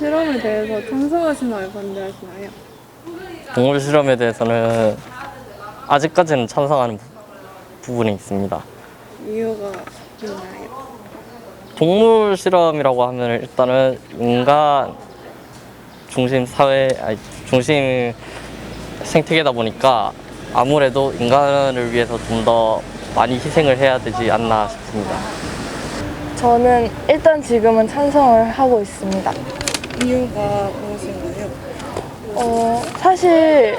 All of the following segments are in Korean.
실험에 대해서 찬성하시나요? 반대하시나요? 동물 실험에 대해서는 아직까지는 찬성하는 부- 부분이 있습니다. 이유가 있나요? 동물 실험이라고 하면 일단은 인간 중심 사회 아니, 중심 생태계다 보니까 아무래도 인간을 위해서 좀 더 많이 희생을 해야 되지 않나 싶습니다. 저는 일단 지금은 찬성을 하고 있습니다. 이유가 무엇인가요? 어, 사실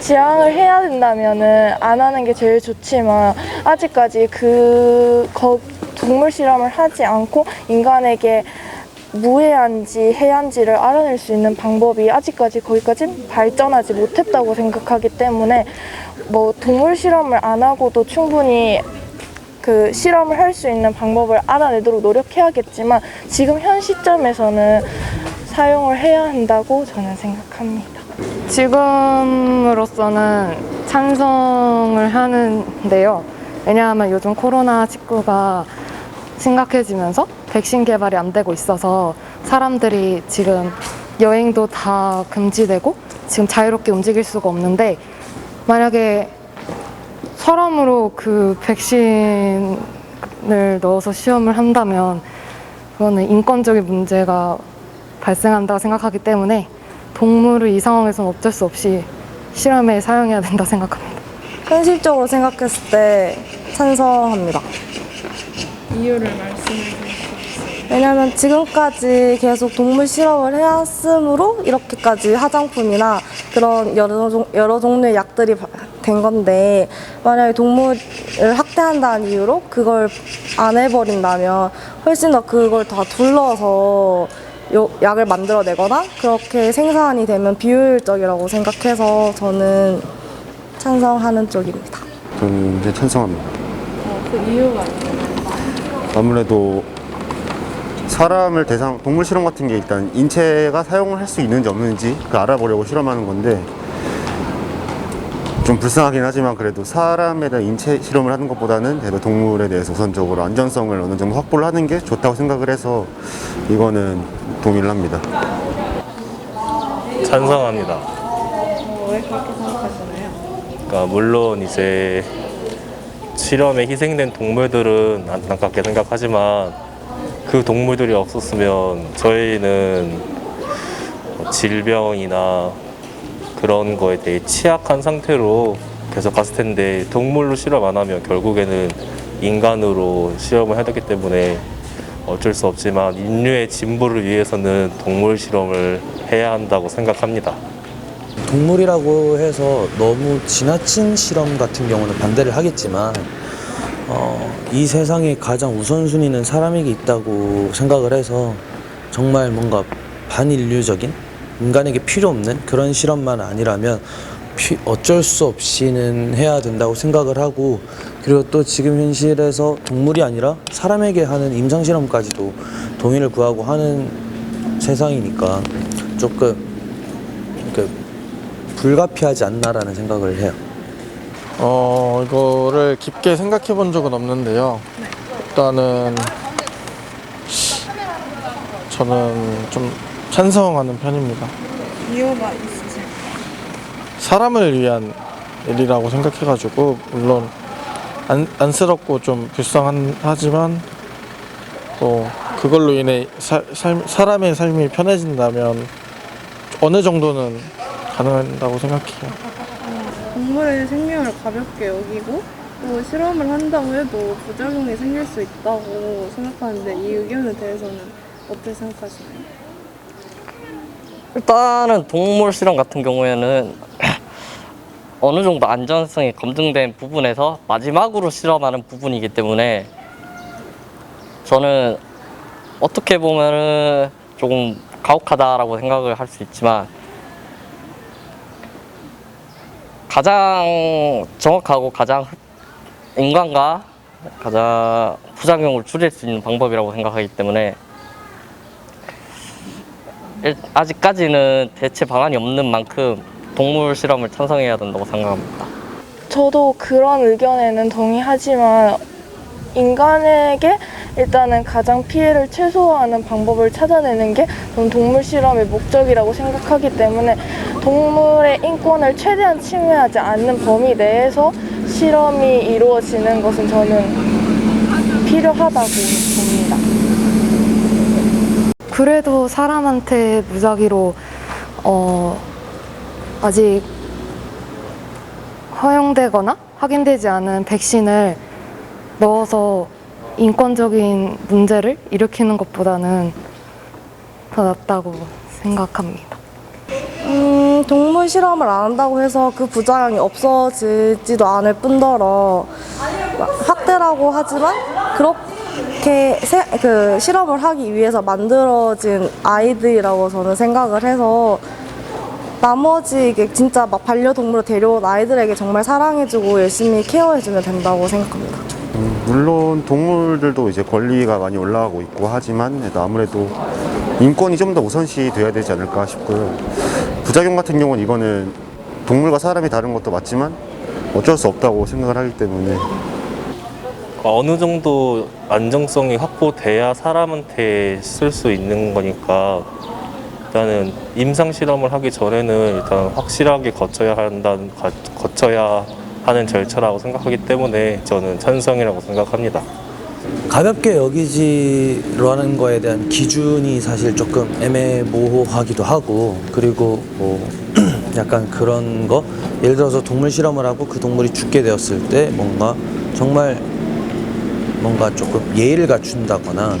지향을 해야 된다면은 안 하는 게 제일 좋지만 아직까지 그 거, 동물 실험을 하지 않고 인간에게 무해한지 해한지를 알아낼 수 있는 방법이 아직까지 거기까지 발전하지 못했다고 생각하기 때문에 뭐 동물 실험을 안 하고도 충분히 그 실험을 할 수 있는 방법을 알아내도록 노력해야겠지만 지금 현 시점에서는 사용을 해야 한다고 저는 생각합니다. 지금으로서는 찬성을 하는데요. 왜냐하면 요즘 코로나19가 심각해지면서 백신 개발이 안 되고 있어서 사람들이 지금 여행도 다 금지되고 지금 자유롭게 움직일 수가 없는데 만약에 사람으로 그 백신을 넣어서 시험을 한다면 그거는 인권적인 문제가 발생한다고 생각하기 때문에 동물을 이 상황에서는 어쩔 수 없이 실험에 사용해야 된다 생각합니다. 현실적으로 생각했을 때 찬성합니다. 이유를 말씀해 있어요? 왜냐하면 지금까지 계속 동물 실험을 해왔으므로 이렇게까지 화장품이나 그런 여러, 종, 여러 종류의 약들이 바- 된 건데 만약에 동물을 학대한다는 이유로 그걸 안 해버린다면 훨씬 더 그걸 다 둘러서 요- 약을 만들어내거나 그렇게 생산이 되면 비효율적이라고 생각해서 저는 찬성하는 쪽입니다. 저는 이제 찬성합니다. 어, 그 이유가 있나요? 아무래도 사람을 대상 동물 실험 같은 게 일단 인체가 사용을 할 수 있는지 없는지 그 알아보려고 실험하는 건데 좀 불쌍하긴 하지만 그래도 사람에 대한 인체 실험을 하는 것보다는 그래도 동물에 대해서 우선적으로 안전성을 어느 정도 확보를 하는 게 좋다고 생각을 해서 이거는 동의를 합니다. 찬성합니다. 어, 왜 그렇게 생각하시나요? 그러니까 물론 이제 실험에 희생된 동물들은 안타깝게 생각하지만 그 동물들이 없었으면 저희는 뭐 질병이나 그런 거에 대해 취약한 상태로 계속 갔을 텐데 동물로 실험 안 하면 결국에는 인간으로 시험을 해야 되기 때문에 어쩔 수 없지만 인류의 진보를 위해서는 동물 실험을 해야 한다고 생각합니다. 동물이라고 해서 너무 지나친 실험 같은 경우는 반대를 하겠지만 어, 이 세상에 가장 우선순위는 사람에게 있다고 생각을 해서 정말 뭔가 반인류적인 인간에게 필요 없는 그런 실험만 아니라면 피- 어쩔 수 없이는 해야 된다고 생각을 하고 그리고 또 지금 현실에서 동물이 아니라 사람에게 하는 임상 실험까지도 동의를 구하고 하는 세상이니까 조금 그 불가피하지 않나라는 생각을 해요. 어, 이거를 깊게 생각해 본 적은 없는데요. 일단은 저는 좀 찬성하는 편입니다. 이유가? 사람을 위한 일이라고 생각해가지고 물론 안, 안쓰럽고 좀 불쌍하지만 또 그걸로 인해 사, 삶, 사람의 삶이 편해진다면 어느 정도는 가능하다고 생각해요. 동물의 생명을 가볍게 여기고 또 실험을 한다고 해도 부작용이 생길 수 있다고 생각하는데 이 의견에 대해서는 어떻게 생각하시나요? 일단은 동물 실험 같은 경우에는 어느 정도 안전성이 검증된 부분에서 마지막으로 실험하는 부분이기 때문에 저는 어떻게 보면은 조금 가혹하다라고 생각을 할 수 있지만 가장 정확하고 가장 인간과 가장 부작용을 줄일 수 있는 방법이라고 생각하기 때문에 일- 아직까지는 대체 방안이 없는 만큼 동물 실험을 찬성해야 된다고 생각합니다. 저도 그런 의견에는 동의하지만 인간에게 일단은 가장 피해를 최소화하는 방법을 찾아내는 게 동물 실험의 목적이라고 생각하기 때문에 동물의 인권을 최대한 침해하지 않는 범위 내에서 실험이 이루어지는 것은 저는 필요하다고 봅니다. 그래도 사람한테 무작위로 어, 아직 허용되거나 확인되지 않은 백신을 넣어서 인권적인 문제를 일으키는 것보다는 더 낫다고 생각합니다. 음, 동물 실험을 안 한다고 해서 그 부작용이 없어지지도 않을 뿐더러 학대라고 하지만 그렇게 세- 그 실험을 하기 위해서 만들어진 아이들이라고 저는 생각을 해서 나머지 이게 진짜 막 반려동물을 데려온 아이들에게 정말 사랑해주고 열심히 케어해주면 된다고 생각합니다. 음, 물론 동물들도 이제 권리가 많이 올라가고 있고 하지만 아무래도 인권이 좀 더 우선시 돼야 되지 않을까 싶고요. 부작용 같은 경우는 이거는 동물과 사람이 다른 것도 맞지만 어쩔 수 없다고 생각을 하기 때문에 어느 정도 안정성이 확보돼야 사람한테 쓸 수 있는 거니까 일단은 임상 실험을 하기 전에는 일단 확실하게 거쳐야 한다는 거- 거쳐야 하는 절차라고 생각하기 때문에 저는 찬성이라고 생각합니다. 가볍게 여기지로 하는 거에 대한 기준이 사실 조금 애매모호하기도 하고 그리고 뭐 약간 그런 거 예를 들어서 동물 실험을 하고 그 동물이 죽게 되었을 때 뭔가 정말 뭔가 조금 예의를 갖춘다거나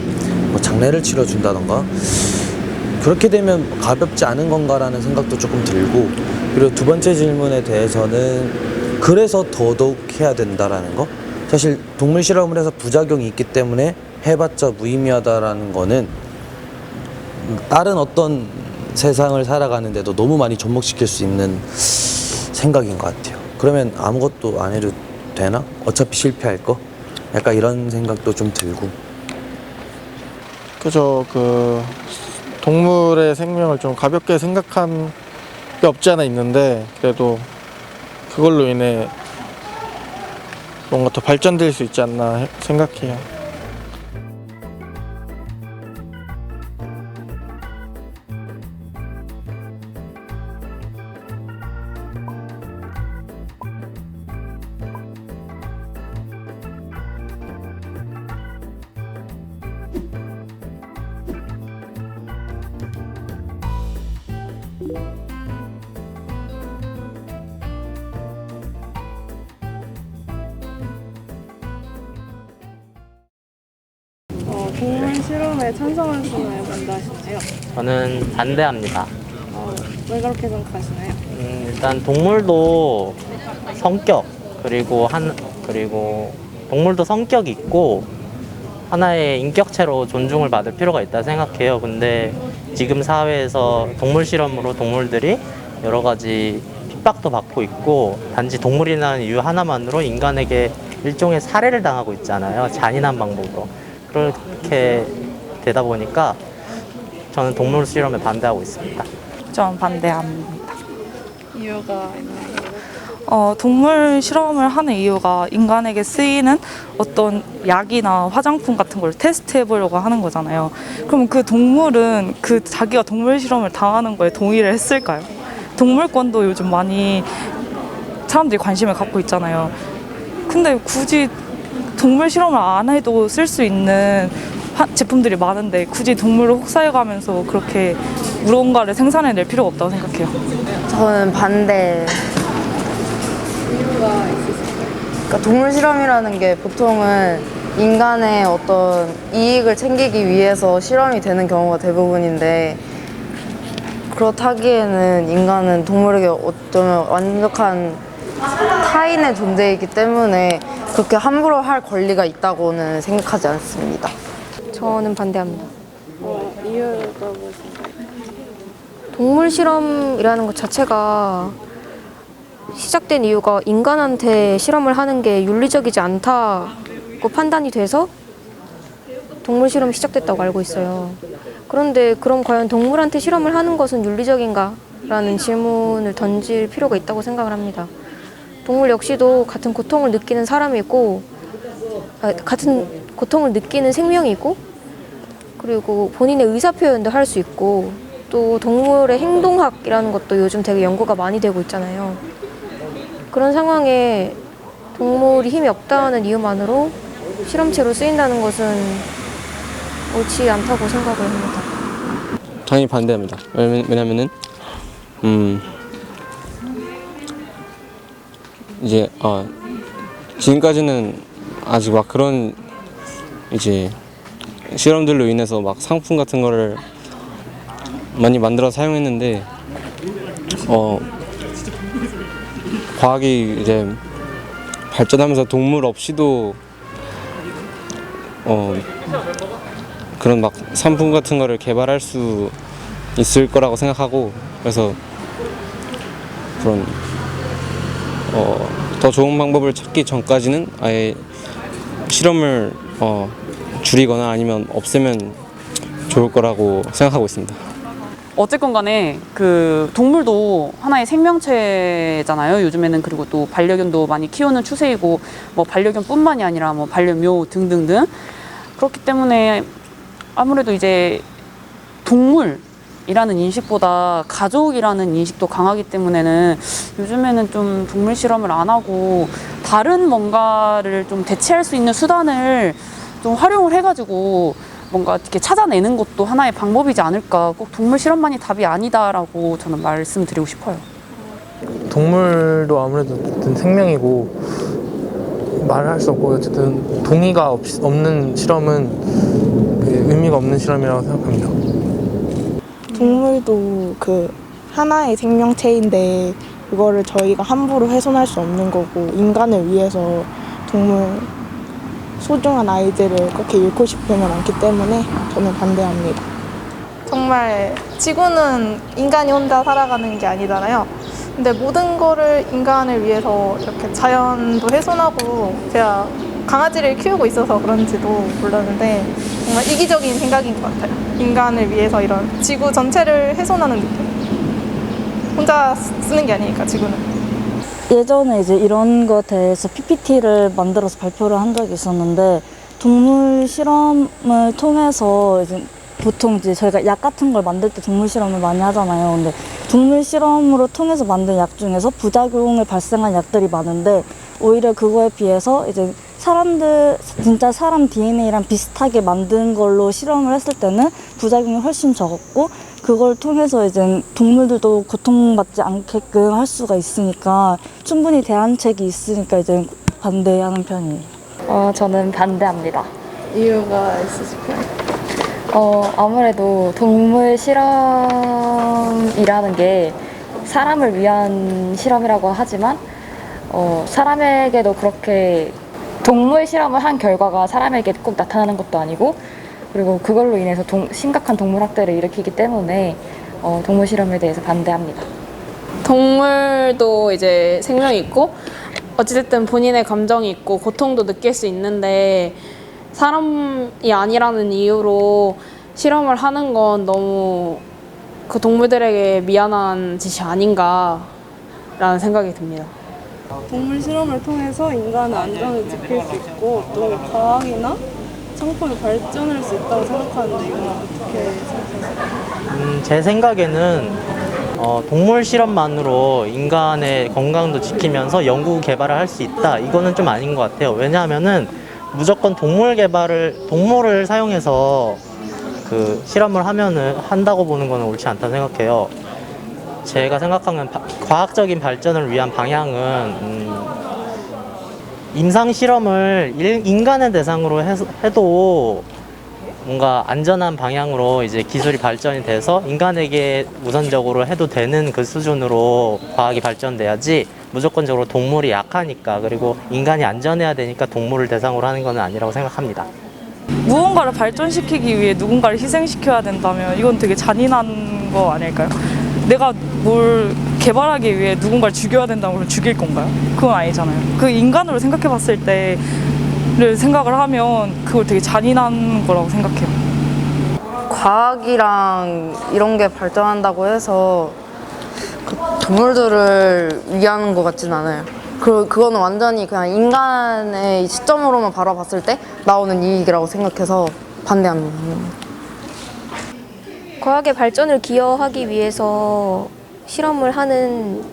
뭐 장례를 치러준다던가 그렇게 되면 가볍지 않은 건가라는 생각도 조금 들고 그리고 두 번째 질문에 대해서는 그래서 더더욱 해야 된다라는 거 사실 동물 실험을 해서 부작용이 있기 때문에 해봤자 무의미하다라는 거는 다른 어떤 세상을 살아가는데도 너무 많이 접목시킬 수 있는 생각인 것 같아요. 그러면 아무것도 안 해도 되나? 어차피 실패할 거? 약간 이런 생각도 좀 들고. 그저 그 동물의 생명을 좀 가볍게 생각한 게 없지 않아 있는데 그래도 그걸로 인해 뭔가 더 발전될 수 있지 않나 해- 생각해요. 동물 실험에 찬성하시나요? 반대하시나요? 저는 반대합니다. 어, 왜 그렇게 생각하시나요? 음, 일단 동물도 성격 그리고 한 그리고 동물도 성격이 있고 하나의 인격체로 존중을 받을 필요가 있다 생각해요. 근데 지금 사회에서 동물 실험으로 동물들이 여러 가지 핍박도 받고 있고 단지 동물이라는 이유 하나만으로 인간에게 일종의 살해를 당하고 있잖아요. 잔인한 방법으로 그렇게 되다 보니까 저는 동물 실험에 반대하고 있습니다. 좀 반대합니다. 이유가 있나요? 어, 동물 실험을 하는 이유가 인간에게 쓰이는 어떤 약이나 화장품 같은 걸 테스트해 보려고 하는 거잖아요. 그럼 그 동물은 그 자기가 동물 실험을 당하는 거에 동의를 했을까요? 동물권도 요즘 많이 사람들이 관심을 갖고 있잖아요. 근데 굳이 동물 실험을 안 해도 쓸 수 있는 하- 제품들이 많은데 굳이 동물을 혹사해가면서 그렇게 무언가를 생산해낼 필요가 없다고 생각해요. 저는 반대. 그러니까 동물 실험이라는 게 보통은 인간의 어떤 이익을 챙기기 위해서 실험이 되는 경우가 대부분인데 그렇다기에는 인간은 동물에게 어쩌면 완벽한 타인의 존재이기 때문에 그렇게 함부로 할 권리가 있다고는 생각하지 않습니다. 저는 반대합니다. 어, 이유가 무엇인가요? 동물 실험이라는 것 자체가 시작된 이유가 인간한테 실험을 하는 게 윤리적이지 않다고 판단이 돼서 동물 실험이 시작됐다고 알고 있어요. 그런데 그럼 과연 동물한테 실험을 하는 것은 윤리적인가? 라는 질문을 던질 필요가 있다고 생각을 합니다. 동물 역시도 같은 고통을 느끼는 사람이고 아, 같은 고통을 느끼는 생명이고 그리고 본인의 의사 표현도 할 수 있고 또 동물의 행동학이라는 것도 요즘 되게 연구가 많이 되고 있잖아요. 그런 상황에 동물이 힘이 없다는 이유만으로 실험체로 쓰인다는 것은 옳지 않다고 생각을 합니다. 당연히 반대합니다. 왜냐면- 왜냐면은 음 이제 어 지금까지는 아직 막 그런 이제 실험들로 인해서 막 상품 같은 거를 많이 만들어 사용했는데 어 과학이 이제 발전하면서 동물 없이도 어 그런 막 상품 같은 거를 개발할 수 있을 거라고 생각하고 그래서 그런 어, 더 좋은 방법을 찾기 전까지는 아예 실험을 어, 줄이거나 아니면 없애면 좋을 거라고 생각하고 있습니다. 어쨌건 간에 그 동물도 하나의 생명체잖아요. 요즘에는 그리고 또 반려견도 많이 키우는 추세이고 뭐 반려견뿐만이 아니라 뭐 반려묘 등등등 그렇기 때문에 아무래도 이제 동물 이라는 인식보다 가족이라는 인식도 강하기 때문에는 요즘에는 좀 동물 실험을 안 하고 다른 뭔가를 좀 대체할 수 있는 수단을 좀 활용을 해가지고 뭔가 이렇게 찾아내는 것도 하나의 방법이지 않을까. 꼭 동물 실험만이 답이 아니다라고 저는 말씀드리고 싶어요. 동물도 아무래도 생명이고 말을 할수 없고 어쨌든 동의가 없, 없는 실험은 그 의미가 없는 실험이라고 생각합니다. 동물도 그 하나의 생명체인데 그거를 저희가 함부로 훼손할 수 없는 거고 인간을 위해서 동물 소중한 아이들을 그렇게 잃고 싶지는 않기 때문에 저는 반대합니다. 정말 지구는 인간이 혼자 살아가는 게 아니잖아요. 근데 모든 거를 인간을 위해서 이렇게 자연도 훼손하고 제가 강아지를 키우고 있어서 그런지도 몰랐는데 정말 이기적인 생각인 것 같아요. 인간을 위해서 이런 지구 전체를 훼손하는 느낌. 혼자 쓰는 게 아니니까 지구는. 예전에 이제 이런 것에 대해서 PPT를 만들어서 발표를 한 적이 있었는데 동물 실험을 통해서 이제 보통 이제 저희가 약 같은 걸 만들 때 동물 실험을 많이 하잖아요. 근데 동물 실험으로 통해서 만든 약 중에서 부작용을 발생한 약들이 많은데 오히려 그거에 비해서 이제 사람들 진짜 사람 DNA랑 비슷하게 만든 걸로 실험을 했을 때는 부작용이 훨씬 적었고 그걸 통해서 이제 동물들도 고통받지 않게끔 할 수가 있으니까 충분히 대안책이 있으니까 이제 반대하는 편이에요. 어, 저는 반대합니다. 이유가 있으실까요? 어, 아무래도 동물 실험이라는 게 사람을 위한 실험이라고 하지만 어, 사람에게도 그렇게 동물 실험을 한 결과가 사람에게 꼭 나타나는 것도 아니고 그리고 그걸로 인해서 동- 심각한 동물 학대를 일으키기 때문에 어, 동물 실험에 대해서 반대합니다. 동물도 이제 생명이 있고 어찌됐든 본인의 감정이 있고 고통도 느낄 수 있는데 사람이 아니라는 이유로 실험을 하는 건 너무 그 동물들에게 미안한 짓이 아닌가라는 생각이 듭니다. 동물 실험을 통해서 인간의 안전을 지킬 수 있고 또 과학이나 상품이 발전할 수 있다고 생각하는데 이건 어떻게 생각하세요? 음, 제 생각에는 어, 동물 실험만으로 인간의 건강도 지키면서 연구 개발을 할 수 있다. 이거는 좀 아닌 것 같아요. 왜냐하면은 무조건 동물 개발을 동물을 사용해서 그 실험을 하면은 한다고 보는 거는 옳지 않다 생각해요. 제가 생각하는 바- 과학적인 발전을 위한 방향은 음, 임상 실험을 일- 인간의 대상으로 해서- 해도 뭔가 안전한 방향으로 이제 기술이 발전이 돼서 인간에게 우선적으로 해도 되는 그 수준으로 과학이 발전돼야지 무조건적으로 동물이 약하니까 그리고 인간이 안전해야 되니까 동물을 대상으로 하는 건 아니라고 생각합니다. 무언가를 발전시키기 위해 누군가를 희생시켜야 된다면 이건 되게 잔인한 거 아닐까요? 내가 뭘 개발하기 위해 누군가를 죽여야 된다면 그럼 죽일 건가요? 그건 아니잖아요. 그 인간으로 생각해 봤을 때를 생각을 하면 그걸 되게 잔인한 거라고 생각해요. 과학이랑 이런 게 발전한다고 해서 그 동물들을 위하는 것 같진 않아요. 그, 그거는 완전히 그냥 인간의 시점으로만 바라봤을 때 나오는 이익이라고 생각해서 반대합니다. 과학의 발전을 기여하기 위해서 실험을 하는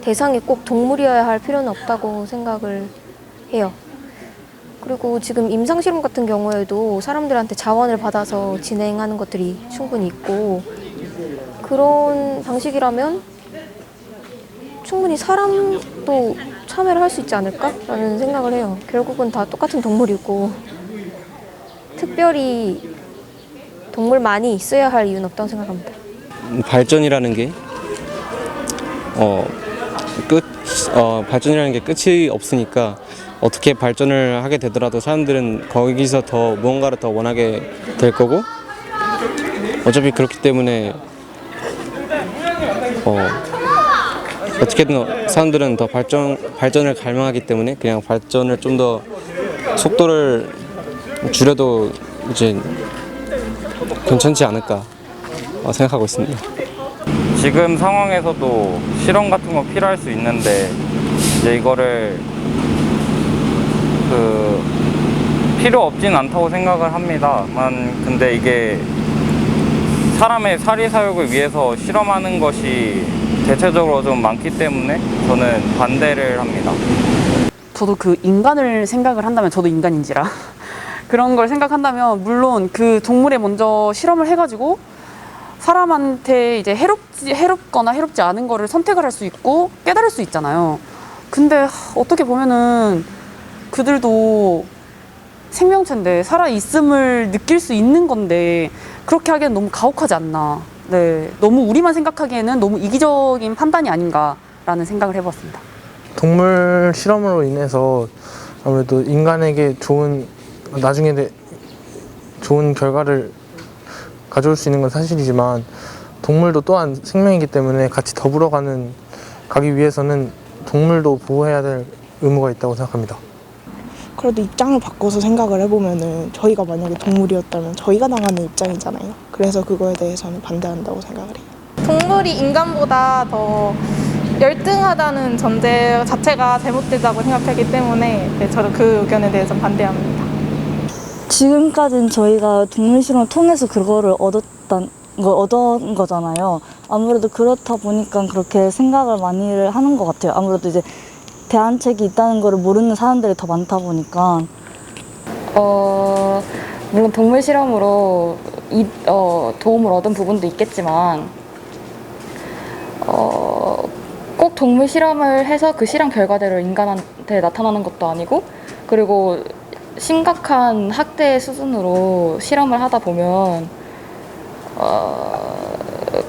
대상이 꼭 동물이어야 할 필요는 없다고 생각을 해요. 그리고 지금 임상 실험 같은 경우에도 사람들한테 자원을 받아서 진행하는 것들이 충분히 있고 그런 방식이라면 충분히 사람도 참여를 할 수 있지 않을까라는 생각을 해요. 결국은 다 똑같은 동물이고 특별히 동물만이 있어야 할 이유는 없다고 생각합니다. 발전이라는 게 어, 끝, 어, 발전이라는 게 끝이 없으니까 어떻게 발전을 하게 되더라도 사람들은 거기서 더 무언가를 더 원하게 될 거고 어차피 그렇기 때문에 어, 어떻게든 사람들은 더 발전 발전을 갈망하기 때문에 그냥 발전을 좀 더 속도를 줄여도 이제 괜찮지 않을까 어, 생각하고 있습니다. 지금 상황에서도 실험 같은 거 필요할 수 있는데 이제 이거를 그 필요 없진 않다고 생각을 합니다만 근데 이게 사람의 사리 사욕을 위해서 실험하는 것이 대체적으로 좀 많기 때문에 저는 반대를 합니다. 저도 그 인간을 생각을 한다면 저도 인간인지라 그런 걸 생각한다면 물론 그 동물에 먼저 실험을 해가지고 사람한테 이제 해롭지 해롭거나 해롭지 않은 거를 선택을 할 수 있고 깨달을 수 있잖아요. 근데 하, 어떻게 보면은 그들도 생명체인데 살아 있음을 느낄 수 있는 건데 그렇게 하기엔 너무 가혹하지 않나. 네, 너무 우리만 생각하기에는 너무 이기적인 판단이 아닌가라는 생각을 해봤습니다. 동물 실험으로 인해서 아무래도 인간에게 좋은 나중에 내- 좋은 결과를 가져올 수 있는 건 사실이지만 동물도 또한 생명이기 때문에 같이 더불어가는 가기 위해서는 동물도 보호해야 될 의무가 있다고 생각합니다. 그래도 입장을 바꿔서 생각을 해보면은 저희가 만약에 동물이었다면 저희가 당하는 입장이잖아요. 그래서 그거에 대해서는 반대한다고 생각을 해요. 동물이 인간보다 더 열등하다는 전제 자체가 잘못되다고 생각하기 때문에 네, 저도 그 의견에 대해서 반대합니다. 지금까지는 저희가 동물 실험을 통해서 그거를 얻었던 걸 얻은 거잖아요. 아무래도 그렇다 보니까 그렇게 생각을 많이를 하는 것 같아요. 아무래도 이제 대안책이 있다는 거를 모르는 사람들이 더 많다 보니까 어, 물론 동물 실험으로 이, 어, 도움을 얻은 부분도 있겠지만 어, 꼭 동물 실험을 해서 그 실험 결과대로 인간한테 나타나는 것도 아니고 그리고 심각한 학대 수준으로 실험을 하다 보면 어,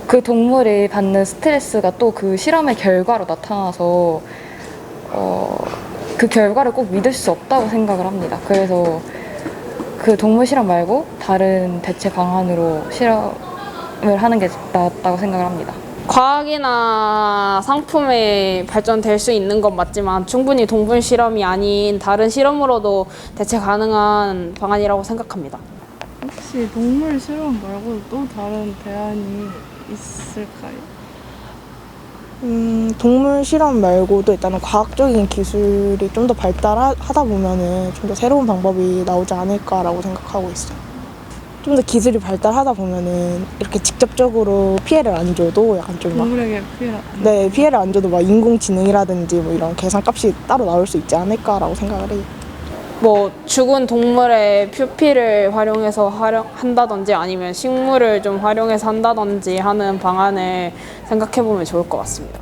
그 동물이 받는 스트레스가 또 그 실험의 결과로 나타나서 어, 그 결과를 꼭 믿을 수 없다고 생각을 합니다. 그래서 그 동물 실험 말고 다른 대체 방안으로 실험을 하는 게 낫다고 생각을 합니다. 과학이나 상품에 발전될 수 있는 건 맞지만 충분히 동물 실험이 아닌 다른 실험으로도 대체 가능한 방안이라고 생각합니다. 혹시 동물 실험 말고 또 다른 대안이 있을까요? 음, 동물 실험 말고도 일단은 과학적인 기술이 좀 더 발달하다 보면은 좀 더 새로운 방법이 나오지 않을까라고 생각하고 있어요. 좀 더 기술이 발달하다 보면은 이렇게 직접적으로 피해를 안 줘도 약간 좀 막, 동물에게 피해라. 네, 피해를 안 줘도 막 인공지능이라든지 뭐 이런 계산값이 따로 나올 수 있지 않을까라고 생각을 해요. 뭐 죽은 동물의 표피를 활용해서 활용 한다든지 아니면 식물을 좀 활용해서 한다든지 하는 방안을 생각해 보면 좋을 것 같습니다.